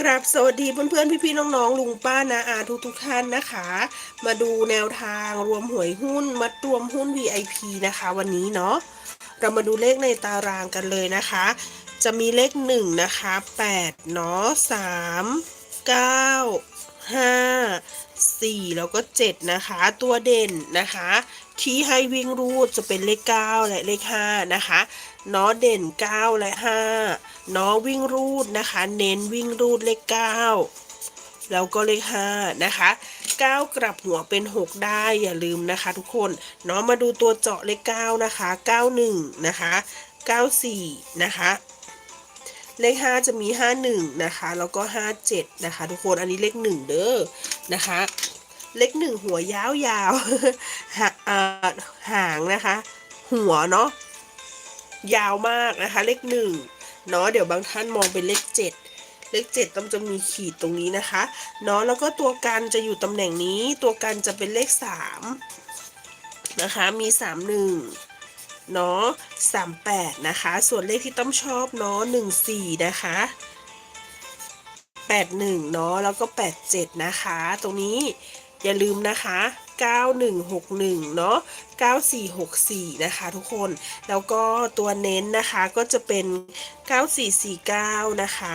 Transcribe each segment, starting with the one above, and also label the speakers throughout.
Speaker 1: กราบสวัสดีเพื่อนๆ พี่ๆ น้องๆ ลุงป้านาอาทุกทุกๆท่านนะคะ มาดูแนวทางรวมหวยหุ้น มัดรวมหุ้น VIP นะคะ วันนี้เนาะเรามาดูเลขในตารางกันเลยนะคะ จะมีเลข 1 นะคะ 8 เนาะ3 9 5 4 แล้วก็ 7 นะคะ ตัวเด่นนะคะ ที่ให้วิ่งรูดจะเป็นเลข 9 และเลข 5 นะคะเนาะเด่น 9 และ 5เนาะวิ่งรูดนะคะ เน้นวิ่งรูดเลข 9 แล้วก็เลข 5 นะคะ 9 กลับหัวเป็น 6 ได้อย่าลืมนะคะทุกคนเนาะมาดูตัวเจาะเลข 9 นะคะ 91 นะคะ 94 นะคะ เลข 5 จะมี 51 นะคะ แล้วก็ 57 นะคะ ทุกคนอันนี้เลข 1 เด้อนะคะ เลข 1 หัวยาวๆหาเอ่อหางนะคะ หัวเนาะยาวมากนะคะ เลข 1 เนาะเดี๋ยวบางท่านมองเป็นเลข 7เลข7ต้องจะมีขีดตรงนี้นะคะเนาะแล้วก็ตัวกันจะอยู่ตำแหน่งนี้ ตัวกันจะเป็นเลข 3 นะคะ มี 3 1 เนาะ38 นะคะ ส่วนเลขที่ต้องชอบเนาะ14 นะคะ 81 เนาะแล้วก็ 87 นะคะ ตรงนี้อย่าลืมนะคะ 9161 เนาะ9464 นะคะทุกคน แล้วก็ตัวเน้นนะคะก็จะเป็น 9449 นะคะ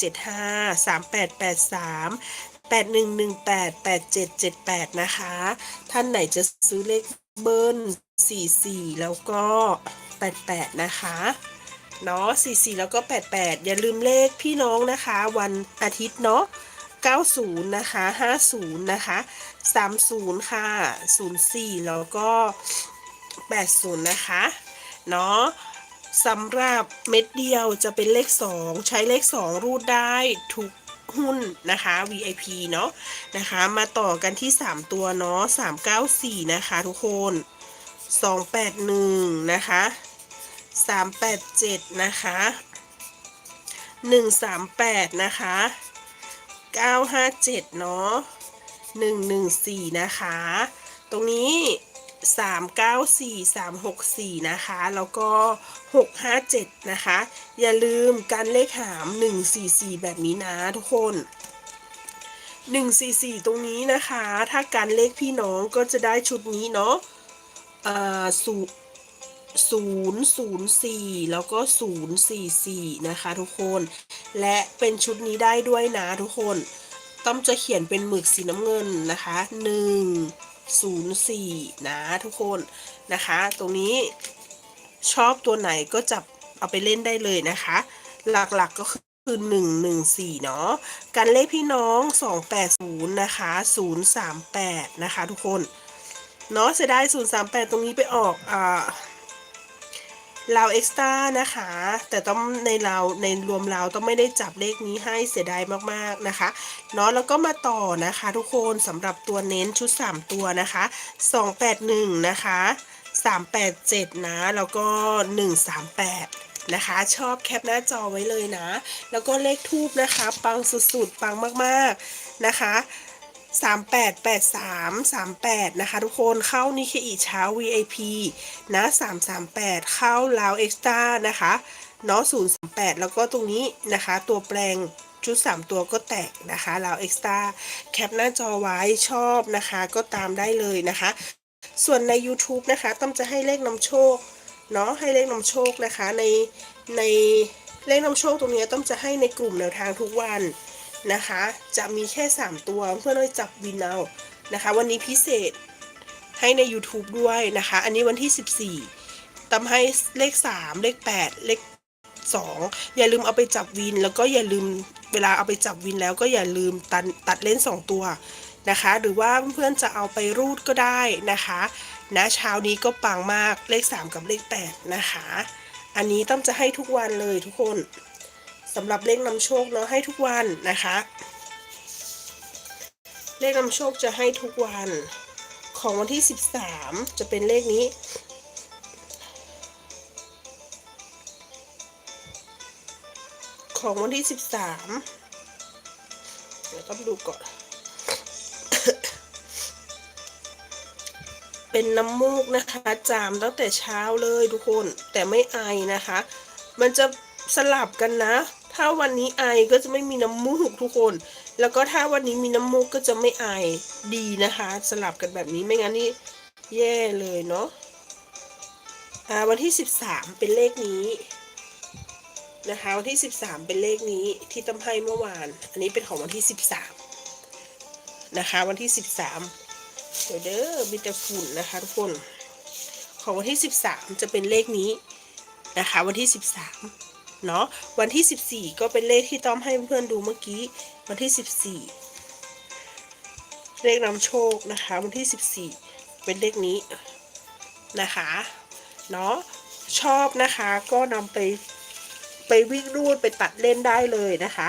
Speaker 1: 5775 3883 8118 8778 นะคะ ท่านไหนจะซื้อเลขเบิ้ล 44 แล้วก็ 88 นะคะเนาะ44 แล้วก็ 88 อย่าลืมเลขพี่น้องนะคะ วันอาทิตย์เนาะ90 นะคะ 50 นะคะ 30 ค่ะ 04 แล้วก็ 80 นะคะ เนาะสำหรับเม็ดเดียวจะเป็นเลข 2 ใช้เลข 2 รูดได้ทุกหุ้นนะคะ VIP เนาะนะคะ มาต่อกันที่ 3 ตัวเนาะ394 นะคะทุกคน 281 นะคะ 387 นะคะ 138 นะคะ 957 เนาะ 114 นะคะ ตรงนี้ 394 364 นะคะ แล้วก็ 657 นะคะ อย่าลืมการเลขหาม 144 แบบนี้นะทุกคน144 ตรงนี้นะคะ ถ้าการเลขพี่น้องก็จะได้ชุดนี้เนาะ อ่าสูศูนย์ศูนย์สี่แล้วก็ศูนย์สี่สี่นะคะทุกคน และเป็นชุดนี้ได้ด้วยนะทุกคนต้อมจะเขียนเป็นหมึกสีน้ำเงินนะคะหนึ่งศูนย์สี่นะทุกคนนะคะ ตรงนี้ชอบตัวไหนก็จับเอาไปเล่นได้เลยนะคะ หลักๆกก็คือหนึ่งหนึ่งสี่เนาะการเลขพี่น้องสองแปดศูนย์นะคะศูนย์สามแปดนะคะทุกคน เนาะเสียดายศูนย์สามแปดตรงนี้ไปออกอ่าลาวเอ็กซ์ต้านะคะ แต่ต้องในเราในรวมเราต้องไม่ได้จับเลขนี้ให้เสียดายมากๆนะคะเนาะแล้วก็มาต่อนะคะ ทุกคนสำหรับตัวเน้นชุด 3 ตัวนะคะ 281 นะคะ 387 นะ แล้วก็ 138นะคะชอบแคปหน้าจอไว้เลยนะ แล้วก็เลขทูบนะคะ ปังสุดๆ ปังมากๆนะคะ 3883 38 นะคะ ทุกคนเข้านิเคอีเช้า VIP นะ 338 เข้าลาวเอ็กซ์ต้านะคะเนาะ038 แล้วก็ตรงนี้นะคะ ตัวแปลงชุด 3 ตัวก็แตกนะคะลาวเอ็กซ์ต้าแคปหน้าจอไว้ชอบนะคะ ก็ตามได้เลยนะคะ ส่วนใน YouTube นะคะต้อมจะให้เลขนำโชคเนาะให้เลขนำโชคนะคะในในเลขนำโชคตรงนี้ต้อมจะให้ในกลุ่มแนวทางทุกวัน นะคะ จะมีแค่ 3 ตัวเพื่อนเลยจับวินเอานะคะ วันนี้พิเศษให้ใน YouTube ด้วยนะคะ อันนี้วันที่ 14ตำให้เลข 3 เลข 8 เลข 2 อย่าลืมเอาไปจับวิน แล้วก็อย่าลืมเวลาเอาไปจับวินแล้วก็อย่าลืมตัดตัดเล่น 2 ตัวนะคะ หรือว่าเพื่อนๆจะเอาไปรูดก็ได้นะคะนะเช้านี้ก็ปังมากเลข 3 กับเลข 8 นะคะ อันนี้ต้องจะให้ทุกวันเลยทุกคน สำหรับเลขนำโชคเนาะให้ทุกวันนะคะ เลขนำโชคจะให้ทุกวัน ของวันที่ 13 จะเป็นเลขนี้ของวันที่ 13 เดี๋ยวต้องดูก่อน เป็นน้ำมูกนะคะ จามตั้งแต่เช้าเลยทุกคน แต่ไม่ไอนะคะ มันจะสลับกันนะ ถ้าวันนี้ไอก็จะไม่มีน้ำมูกทุกคน แล้วก็ถ้าวันนี้มีน้ำมูกก็จะไม่ไอดีนะคะ สลับกันแบบนี้ไม่งั้นนี่แย่เลยเนาะอ่าวันที่สิบสามเป็นเลขนี้นะคะวันที่สิบสามเป็นเลขนี้ที่ตั้มให้เมื่อวาน อันนี้เป็นของวันที่สิบสามนะคะ วันที่สิบสามเดี๋ยวเด้อมีแต่ฝุ่นนะคะทุกคน ของวันที่ 13 จะเป็นเลขนี้นะคะ วันที่ 13 เนาะวันที่ 14 ก็เป็นเลขที่ต้อมให้เพื่อนๆดูเมื่อกี้ วันที่ 14 เลขนำโชคนะคะ วันที่ 14 เป็นเลขนี้นะคะเนาะชอบนะคะก็นำไปไปวิ่งรูดไปตัดเล่นได้เลยนะคะ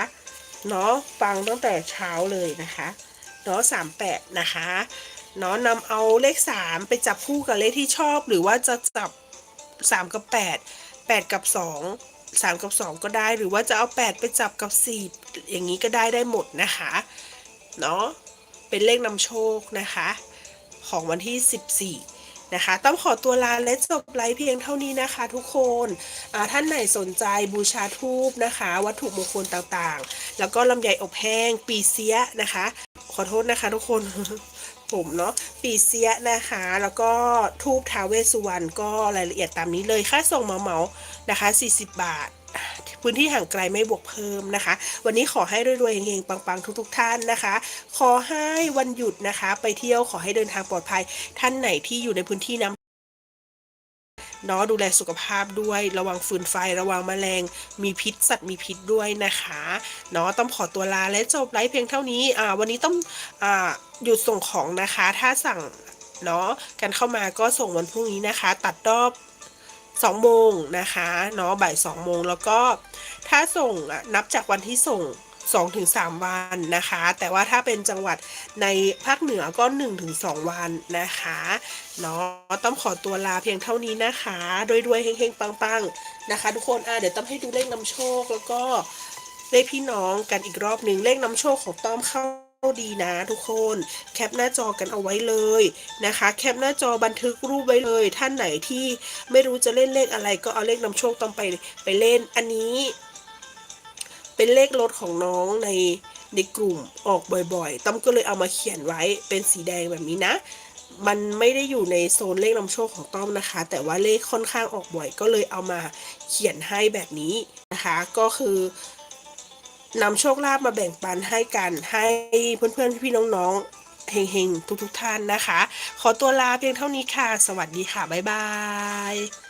Speaker 1: เนาะฟังตั้งแต่เช้าเลยนะคะเนาะ38นะคะเนาะนำเอาเลข3ไปจับคู่กับเลขที่ชอบ หรือว่าจะจับ3กับ8 8กับ2 3 กับ 2 ก็ได้หรือว่าจะเอา 8 ไปจับกับ 4 อย่างนี้ก็ได้ได้หมดนะคะเนาะเป็นเลขนำโชคนะคะ ของวันที่ 14นะคะต้องขอตัวลาและจบไลฟ์เพียงเท่านี้นะคะทุกคนท่านไหนสนใจบูชาทูบนะคะ วัตถุมงคลต่างๆ แล้วก็ลำไยอบแห้งปีเสียนะคะ ขอโทษนะคะทุกคน ผมเนาะปีเสียนะคะ แล้วก็ทูบทาเวสุวรรณก็รายละเอียดตามนี้เลยค่าส่งเมาเหมานะคะ 40 บาท พื้นที่ห่างไกลไม่บวกเพิ่มนะคะ วันนี้ขอให้รวยๆเฮงๆปังๆ ทุกๆท่านนะคะ ขอให้วันหยุดนะคะ ไปเที่ยวขอให้เดินทางปลอดภัยท่านไหนที่อยู่ในพื้นที่น้ำ เนาะดูแลสุขภาพด้วย ระวังฟืนไฟระวังแมลง มีพิษสัตว์มีพิษด้วยนะคะเนาะต้องขอตัวลาและจบไลฟ์เพียงเท่านี้อ่าวันนี้ต้องอ่าหยุดส่งของนะคะ ถ้าสั่งเนาะกันเข้ามาก็ส่งวันพรุ่งนี้นะคะ ตัดรอบ2โมงนะคะเนาะบ่าย2โมงแล้วก็ถ้าส่งอะนับจากวันที่ส่ง 2-3 วันนะคะ แต่ว่าถ้าเป็นจังหวัดในภาคเหนือก็ 1-2 วันนะคะเนาะต้องขอตัวลาเพียงเท่านี้นะคะด้วยด้วยเฮงๆ ปังๆนะคะ ทุกคนอะเดี๋ยวต้องให้ดูเลขนำโชคแล้วก็เลขพี่น้องกันอีกรอบหนึ่งเลขนำโชคของต้อมเข้าดีนะทุกคนแคปหน้าจอกันเอาไว้เลยนะคะ แคปหน้าจอบันทึกรูปไว้เลย ท่านไหนที่ไม่รู้จะเล่นเลขอะไรก็เอาเลขนำโชคต้องไปไปเล่นอันนี้ เป็นเลขรถของน้องในในกลุ่มออกบ่อยๆ ต้อมก็เลยเอามาเขียนไว้เป็นสีแดงแบบนี้นะ มันไม่ได้อยู่ในโซนเลขนำโชคของต้อมนะคะ แต่ว่าเลขค่อนข้างออกบ่อย ก็เลยเอามาเขียนให้แบบนี้นะคะ ก็คือนำโชคลาภมาแบ่งปันให้กันให้เพื่อนๆพี่น้องๆเฮงๆ ทุกๆท่านนะคะ ขอตัวลาเพียงเท่านี้ค่ะ สวัสดีค่ะ บ๊ายบาย